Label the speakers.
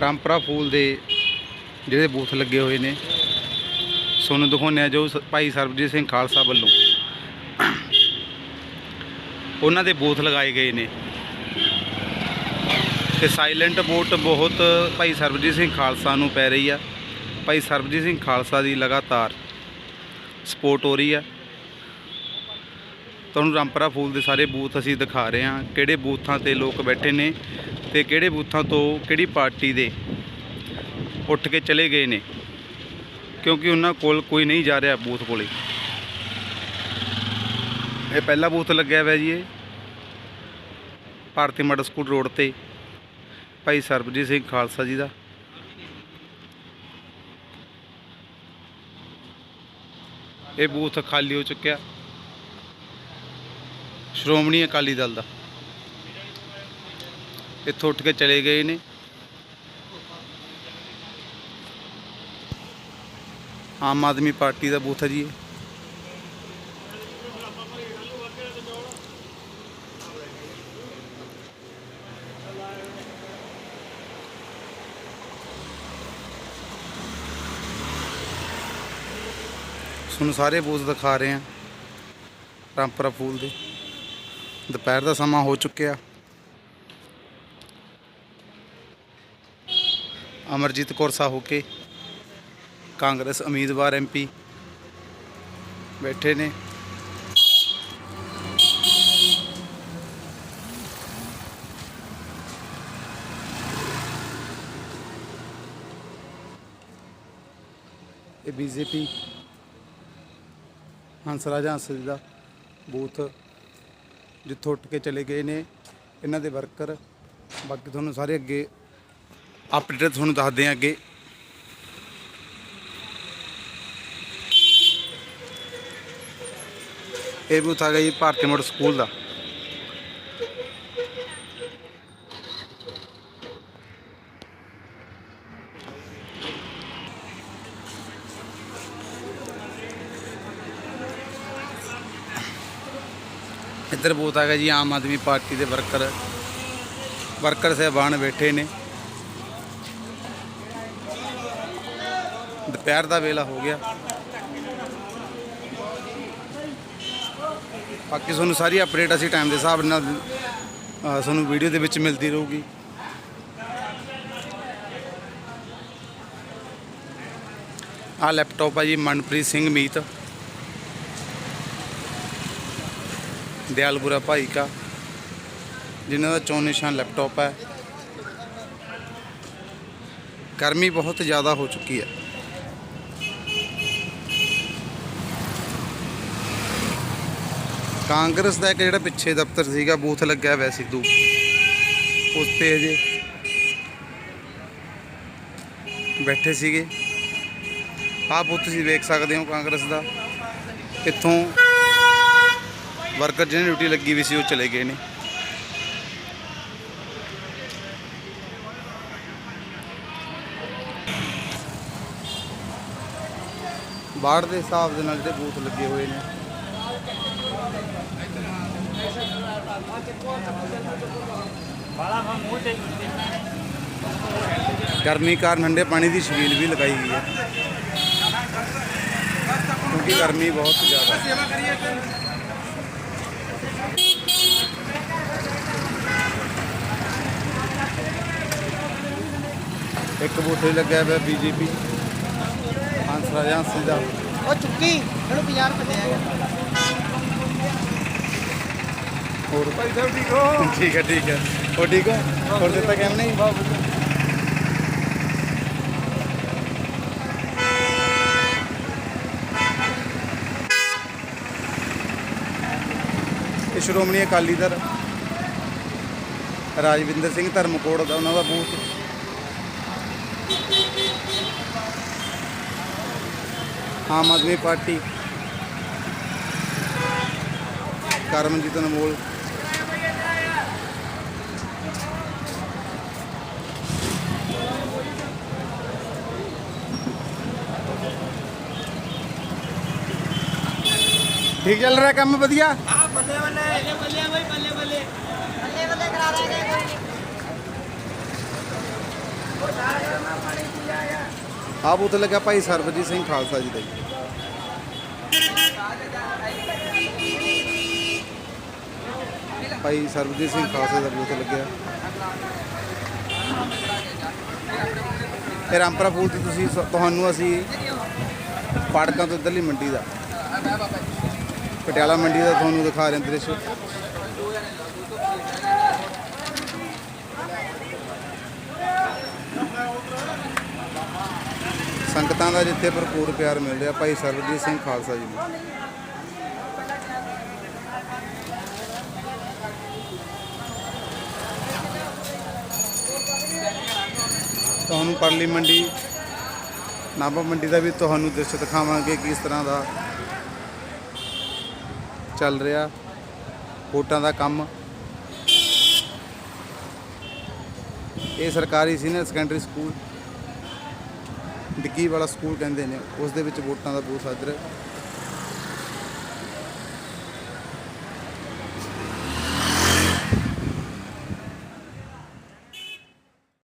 Speaker 1: ਰਾਮਪਰਾ ਫੂਲ ਦੇ ਜਿਹੜੇ ਬੂਥ ਲੱਗੇ ਹੋਏ ਨੇ। ਤੁਹਾਨੂੰ ਦਿਖਾਉਂਦੇ ਆ ਜੋ ਸ- ਭਾਈ ਸਰਬਜੀਤ ਸਿੰਘ ਖਾਲਸਾ ਵੱਲੋਂ ਉਹਨਾਂ ਦੇ ਬੂਥ ਲਗਾਏ ਗਏ ਨੇ। ਤੇ ਸਾਇਲੈਂਟ ਵੋਟ ਬਹੁਤ ਭਾਈ ਸਰਬਜੀਤ ਸਿੰਘ ਖਾਲਸਾ ਨੂੰ ਪੈ ਰਹੀ ਆ। ਭਾਈ ਸਰਬਜੀਤ ਸਿੰਘ ਖਾਲਸਾ ਦੀ ਲਗਾਤਾਰ ਸਪੋਰਟ ਹੋ ਰਹੀ ਆ। ਤੁਹਾਨੂੰ ਰਾਮਪਰਾ ਫੂਲ ਦੇ ਸਾਰੇ ਬੂਥ ਅਸੀਂ ਦਿਖਾ ਰਹੇ ਹਾਂ। ਕਿਹੜੇ ਬੂਥਾਂ ਤੇ ਲੋਕ ਬੈਠੇ ਨੇ ਤੇ ਕਿਹੜੇ ਬੂਥਾਂ ਤੋਂ ਕਿਹੜੀ ਪਾਰਟੀ ਦੇ ਉੱਠ ਕੇ ਚਲੇ ਗਏ ਨੇ? ਕਿਉਂਕਿ ਉਹਨਾਂ ਕੋਲ ਕੋਈ ਨਹੀਂ ਜਾ ਰਿਹਾ ਬੂਥ ਕੋਲੇ। ਇਹ ਪਹਿਲਾ ਬੂਥ ਲੱਗਿਆ ਹੋਇਆ ਜੀ ਇਹ। ਭਾਰਤੀ ਮਾਡਲ ਸਕੂਲ ਰੋਡ ਤੇ। ਭਾਈ ਸਰਬਜੀਤ ਸਿੰਘ ਖਾਲਸਾ ਜੀ ਦਾ। ਇਹ ਬੂਥ ਖਾਲੀ ਹੋ ਚੁੱਕਿਆ। ਸ਼੍ਰੋਮਣੀ ਅਕਾਲੀ ਦਲ ਦਾ। ਇੱਥੋਂ ਉੱਠ ਕੇ ਚਲੇ ਗਏ ਨੇ। ਆਮ ਆਦਮੀ ਪਾਰਟੀ ਦਾ ਬੂਥ ਹੈ ਜੀ ਤੁਹਾਨੂੰ ਸਾਰੇ ਬੂਥ ਦਿਖਾ ਰਹੇ ਹਾਂ। ਰਾਮਪੁਰਾ ਫੂਲ ਦੇ। ਦੁਪਹਿਰ ਦਾ ਸਮਾਂ ਹੋ ਚੁੱਕਿਆ। ਅਮਰਜੀਤ ਕੌਰ ਸਾਹੂ ਕੇ, ਕਾਂਗਰਸ ਉਮੀਦਵਾਰ ਐਮਪੀ ਬੈਠੇ ਨੇ। ਇਹ ਬੀਜੇਪੀ ਹੰਸਰਾਜ ਹੰਸ ਜੀ ਦਾ ਬੂਥ ਜਿੱਥੋਂ ਉੱਠ ਕੇ ਚਲੇ ਗਏ ਨੇ। ਇਹਨਾਂ ਦੇ ਵਰਕਰ ਬਾਕੀ ਤੁਹਾਨੂੰ ਸਾਰੇ ਅੱਗੇ ਅਪਡੇਟ ਤੁਹਾਨੂੰ ਦੱਸਦੇ ਹਾਂ ਅੱਗੇ। ਇਹ ਬੂਥ ਆ ਗਿਆ ਜੀ ਭਾਰਤੀ ਮੋੜ ਸਕੂਲ ਦਾ। ਇੱਧਰ ਬੂਥ ਆ ਗਿਆ ਜੀ ਆਮ ਆਦਮੀ ਪਾਰਟੀ ਦੇ ਵਰਕਰ। ਵਰਕਰ ਸਾਹਿਬਾਨ ਬੈਠੇ ਨੇ। ਦੁਪਹਿਰ ਦਾ ਵੇਲਾ ਹੋ ਗਿਆ। ਬਾਕੀ ਤੁਹਾਨੂੰ ਸਾਰੀ ਅਪਡੇਟ ਅਸੀਂ ਟਾਈਮ ਦੇ ਹਿਸਾਬ ਨਾਲ ਅਹ, ਤੁਹਾਨੂੰ ਵੀਡੀਓ ਦੇ ਵਿੱਚ ਮਿਲਦੀ ਰਹੂਗੀ। ਆ ਲੈਪਟਾਪ ਆ ਜੀ ਮਨਪ੍ਰੀਤ ਸਿੰਘ ਮੀਤ। ਦਿਆਲਪੁਰਾ ਭਾਈ ਕਾ ਜਿਨ੍ਹਾਂ ਦਾ ਚੋਣ ਨਿਸ਼ਾਨ ਲੈਪਟਾਪ ਹੈ। ਗਰਮੀ ਬਹੁਤ ਜ਼ਿਆਦਾ ਹੋ ਚੁੱਕੀ ਹੈ। ਕਾਂਗਰਸ ਦਾ ਇੱਕ ਜਿਹੜਾ ਪਿੱਛੇ ਦਫ਼ਤਰ ਸੀਗਾ, ਬੂਥ ਲੱਗਿਆ ਹੋਇਆ ਸਿੱਧੂ ਉਸ ਤੇ ਅਜੇ ਬੈਠੇ ਸੀਗੇ। ਆਹ ਬੂਥ ਤੁਸੀਂ ਵੇਖ ਸਕਦੇ ਹੋ ਕਾਂਗਰਸ ਦਾ। ਇੱਥੋਂ ਵਰਕਰ ਜਿਹਨੇ ਡਿਊਟੀ ਲੱਗੀ ਵੀ ਸੀ, ਉਹ ਚਲੇ ਗਏ ਨੇ। ਬਾੜ ਦੇ ਹਿਸਾਬ ਦੇ ਨਾਲ ਜਿਹੜੇ ਬੂਥ ਲੱਗੇ ਹੋਏ ਨੇ। ਗਰਮੀ ਕਾਰਨ ਠੰਡੇ ਪਾਣੀ ਦੀ ਛਬੀਲ ਵੀ ਲਗਾਈ ਗਈ ਹੈ। ਕਿਉਂਕਿ ਗਰਮੀ ਬਹੁਤ ਜ਼ਿਆਦਾ ਇੱਕ ਬੂਥੇ ਲੱਗਿਆ ਹੋਇਆ ਬੀਜੇਪੀ। ਹੰਸਰਾਜ ਹੰਸ ਦਾ।
Speaker 2: ਉਹ ਚੁੱਕੀ, ਇਹਨੂੰ 50 ਰੁਪਏ ਦੇ ਆਇਆ।
Speaker 1: ਹੋਰ? ਭਾਈ ਸਾਹਿਬ ਠੀਕ ਹੋ? ਠੀਕ ਹੈ ਠੀਕ ਹੈ। ਹੋ ਠੀਕ ਹੋ? ਹੋਰ ਦਿੱਤਾ ਕਿਵੇਂ ਨਹੀਂ? ਇਹ ਸ਼੍ਰੋਮਣੀ ਅਕਾਲੀ ਦਲ ਰਾਜਵਿੰਦਰ ਸਿੰਘ ਧਰਮਕੋਟ ਦਾ ਉਹਨਾਂ ਦਾ ਬੂਥ। ਆਮ ਆਦਮੀ ਪਾਰਟੀ। ਕਰਮਜੀਤ ਅਨਮੋਲ। ਠੀਕ ਚੱਲ ਰਿਹਾ ਕੰਮ ਵਧੀਆ?
Speaker 2: ਹਾਂ ਬੱਲੇ ਬੱਲੇ। ਬੱਲੇ ਬੱਲੇ ਬੱਲੇ ਬੱਲੇ ਕਰਾ ਰਹੇ ਨੇ
Speaker 1: ਕੋਈ ਭਾਈ ਸਰਬਜੀਤ ਸਿੰਘ ਖਾਲਸਾ ਜੀ ਦਾ। ਭਾਈ ਸਰਬਜੀਤ ਸਿੰਘ ਖਾਲਸਾ ਦਾ ਬੂਥ ਲੱਗਿਆ। ਫਿਰ ਰਾਮਪਰਾ ਫੂਲ ਤੇ ਤੁਸੀਂ ਤੁਹਾਨੂੰ ਅਸੀਂ ਪਾੜਕਾਂ ਤੋਂ ਇੱਧਰਲੀ ਮੰਡੀ ਦਾ। ਪਟਿਆਲਾ ਮੰਡੀ ਦਾ ਤੁਹਾਨੂੰ ਦਿਖਾ ਰਹੇ ਹਾਂ ਦ੍ਰਿਸ਼। ਸੰਗਤਾਂ ਦਾ ਜਿੱਥੇ ਭਰਪੂਰ ਪਿਆਰ ਮਿਲ ਰਿਹਾ ਭਾਈ ਸਰਬਜੀਤ ਸਿੰਘ ਖਾਲਸਾ ਜੀ ਨੂੰ। ਤੁਹਾਨੂੰ ਪਰਲੀ ਮੰਡੀ, ਨਾਭਾ ਮੰਡੀ ਦਾ ਵੀ ਤੁਹਾਨੂੰ ਦ੍ਰਿਸ਼ ਦਿਖਾਵਾਂਗੇ, ਕਿਸ ਤਰ੍ਹਾਂ ਦਾ ਚੱਲ ਰਿਹਾ, ਵੋਟਾਂ ਦਾ ਕੰਮ। ਇਹ ਸਰਕਾਰੀ ਸੀਨੀਅਰ ਸੈਕੰਡਰੀ ਸਕੂਲ ਡਿੱਗੀ ਵਾਲਾ ਸਕੂਲ ਕਹਿੰਦੇ ਨੇ, ਉਸ ਦੇ ਵਿੱਚ ਵੋਟਾਂ ਦਾ ਬੂਥ ਅੱਜ